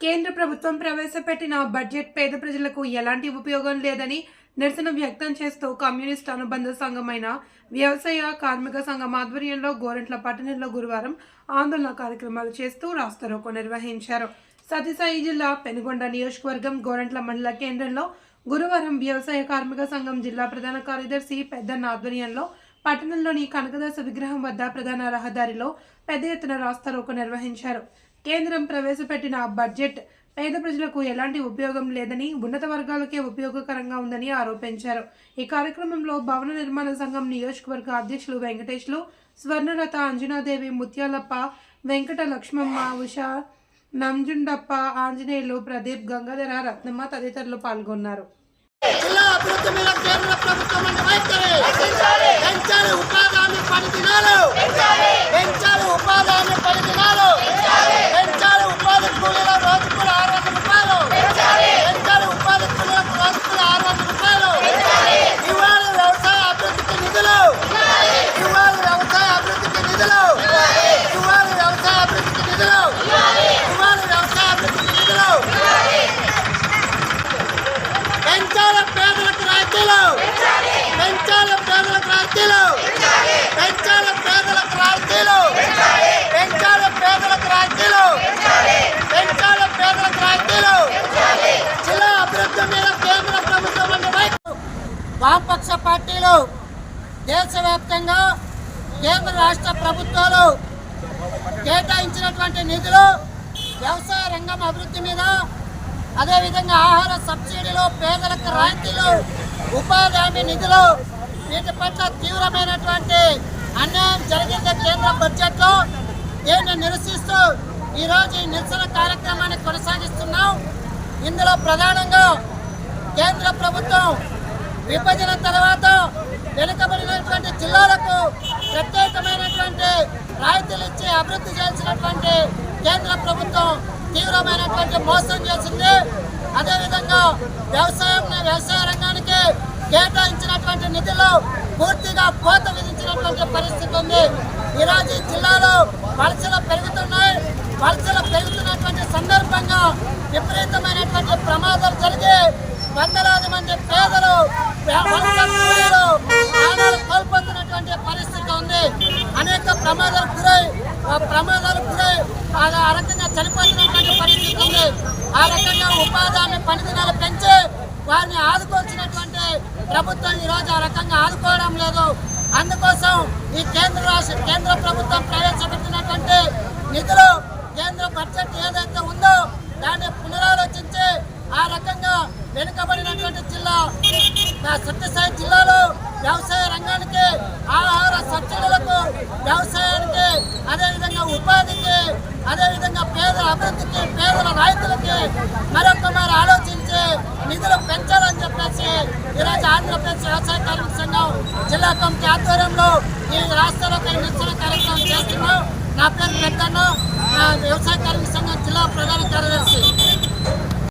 కేంద్ర ప్రభుత్వం ప్రవేశపెట్టిన బడ్జెట్ పేద ప్రజలకు ఎలాంటి ఉపయోగం లేదని నిరసన వ్యక్తం చేస్తూ కమ్యూనిస్ట్ అనుబంధ సంఘమైన వ్యవసాయ కార్మిక సంఘం ఆధ్వర్యంలో గోరంట్ల పట్టణంలో గురువారం ఆందోళన కార్యక్రమాలు చేస్తూ రాస్తారోకో నిర్వహించారు. సత్యసాయి జిల్లా పెనుగొండ నియోజకవర్గం గోరంట్ల మండల కేంద్రంలో గురువారం వ్యవసాయ కార్మిక సంఘం జిల్లా ప్రధాన కార్యదర్శి పెద్దన్న ఆధ్వర్యంలో పట్టణంలోని కనకదాస విగ్రహం వద్ద ప్రధాన రహదారిలో పెద్ద ఎత్తున రాస్తారోకో నిర్వహించారు. కేంద్రం ప్రవేశపెట్టిన బడ్జెట్ పేద ప్రజలకు ఎలాంటి ఉపయోగం లేదని ఉన్నత వర్గాలకే ఉపయోగకరంగా ఉందని ఆరోపించారు. ఈ కార్యక్రమంలో భవన నిర్మాణ సంఘం నియోజకవర్గ అధ్యక్షులు వెంకటేష్లు స్వర్ణలత అంజనాదేవి ముత్యాలప్ప వెంకట లక్ష్మమ్మ ఉషా నంజుండప్ప ఆంజనేయులు ప్రదీప్ గంగాధర రత్నమ్మ తదితరులు పాల్గొన్నారు జిల్లా అభివృద్ధి మీద కేంద్ర ప్రభుత్వం అనే వైఖరి పెంచాలి ఉపాధి హామీ పని దినాలు పెంచాలి ఉపాధి హామీ పని దినాలు పెంచాలి ఉపాధి కూలీల రోజు కూడా ఆరు వందల రూపాయలు పెంచాలి ఉపాధి కూలీలకు రోజు కూడా ఆరు వందల రూపాయలు ఇవాళ వ్యవసాయ అభివృద్ధికి నిధులు ఇవాళ వ్యవసాయ అభివృద్ధికి నిధులు ఇవాళ వ్యవసాయ అభివృద్ధికి నిధులు ఇవాళ వ్యవసాయ అభివృద్ధికి నిధులు పెంచాలి పేదలకు రాయితీలు పెంచాలి పేదలకు రాయితీలు పెంచాలి పేదలకు రాయితీలు పెంచాలి పేదలకు రాయితీలు పెంచాలి పేదలకు రాయితీలు జిల్లా అభివృద్ధి మీద కేంద్ర ప్రభుత్వం అనే వైపు వామపక్ష పార్టీలు దేశవ్యాప్తంగా కేంద్ర రాష్ట్ర ప్రభుత్వాలు కేటాయించినటువంటి నిధులు వ్యవసాయ రంగం అభివృద్ధి మీద అదేవిధంగా ఆహార సబ్సిడీలు పేదలకు రాయితీలు ఉపాధి హామీ నిధులు వీటి పట్ల తీవ్రమైనటువంటి అన్యాయం జరిగింది కేంద్ర బడ్జెట్లో. దీన్ని నిరసిస్తూ ఈరోజు ఈ నిరసన కార్యక్రమాన్ని కొనసాగిస్తున్నాం. ఇందులో ప్రధానంగా కేంద్ర ప్రభుత్వం విభజన తర్వాత వెనుకబడినటువంటి జిల్లాలకు ప్రత్యేకమైనటువంటి రాయితీలు ఇచ్చి అభివృద్ధి చేయాల్సినటువంటి కేంద్ర ప్రభుత్వం తీవ్రమైనటువంటి మోసం చేసింది. అదేవిధంగా వ్యవసాయం వ్యవసాయ రంగానికి కేటాయించినటువంటి నిధులు పూర్తిగా కోత విధించినటువంటి పరిస్థితి ఉంది. ఈరోజు జిల్లాలో వలసలు పెరుగుతున్నాయి. వలసలు పెరుగుతున్నటువంటి సందర్భంగా విపరీతమైనటువంటి ప్రమాదాలు జరిగి వందలాది మంది పేదలు కోల్పోతున్నటువంటి పరిస్థితి ఉంది. అనేక ప్రమాదాలు గురై ప్రమాదాలు గురై ఆ రకంగా చనిపోతున్నటువంటి పరిస్థితి ఉంది. ఆ రకంగా ఉపాధి హామీ పని దినాలు పెంచి వారిని ఆదుకోవాల్సినటువంటి ప్రభుత్వం ఈరోజు రోజు ఆ రకంగా ఆదుకోవడం లేదు. అందుకోసం ఈ కేంద్ర రాష్ట్ర కేంద్ర ప్రభుత్వం ప్రవేశపెట్టినటువంటి నిధులు కేంద్ర బడ్జెట్ ఏదైతే ఉందో దాన్ని పునరాలోచించి ఆ రకంగా వెనుకబడినటువంటి జిల్లా నా సత్యసాయి జిల్లాలో వ్యవసాయ రంగానికి ఆహార సబ్సిడీలకు వ్యవసాయానికి అదేవిధంగా ఉపాధికి అదేవిధంగా పేదల అభివృద్ధికి పేదల రైతులకి మరొక మరి ఆలోచించి నిధులు పెంచాలని చెప్పేసి ఈరోజు ఆంధ్రప్రదేశ్ వ్యవసాయ కార్మిక సంఘం జిల్లా కమిటీ ఆధ్వర్యంలో ఈ రాష్ట్రంలో నిరసన కార్యక్రమం